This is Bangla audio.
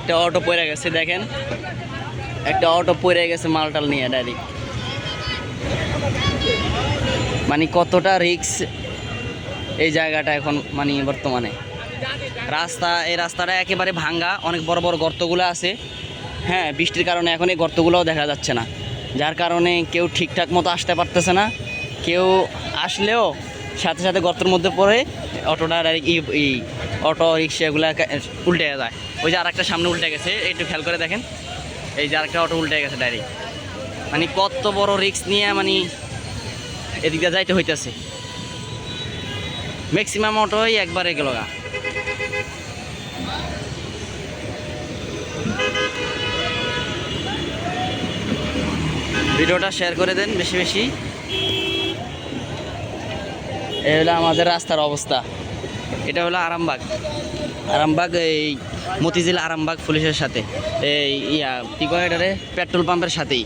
একটা অটো পড়ে গেছে, দেখেন। একটা অটো পড়ে গেছে মালটাল নিয়ে ডাইরেক্ট মানে কতটা রিক্স এই জায়গাটা এখন মানে বর্তমানে। রাস্তা, এই রাস্তাটা একেবারে ভাঙ্গা, অনেক বড় বড় গর্তগুলো আছে। হ্যাঁ বৃষ্টির কারণে এখন এই গর্তগুলোও দেখা যাচ্ছে না। যার কারণে কেউ ঠিকঠাক মতো আসতে পারতেছে না। কেউ আসলেও সাথে সাথে গর্তের মধ্যে পড়ে অটোটা ডাইরেক্ট এই অটো, রিক্সাগুলো উল্টে যায়। ওই যে আরেকটা সামনে উল্টে গেছে, একটু খেয়াল করে দেখেন। এই যে আরেকটা অটো উল্টে গেছে ডাইরেক্ট মানে কত বড় রিক্স নিয়ে মানে এদিক যাইতে হইতেছে। ম্যাক্সিমাম অটোই একবারে গেল গা। ভিডিওটা শেয়ার করে দেন বেশি বেশি। এই হলো আমাদের রাস্তার অবস্থা। এটা হলো আরামবাগ। আরামবাগ এই মতিঝিল আরামবাগ পুলিশের সাথে। এই ইয়া, কি কয় এটারে? পেট্রোল পাম্পের সাথেই।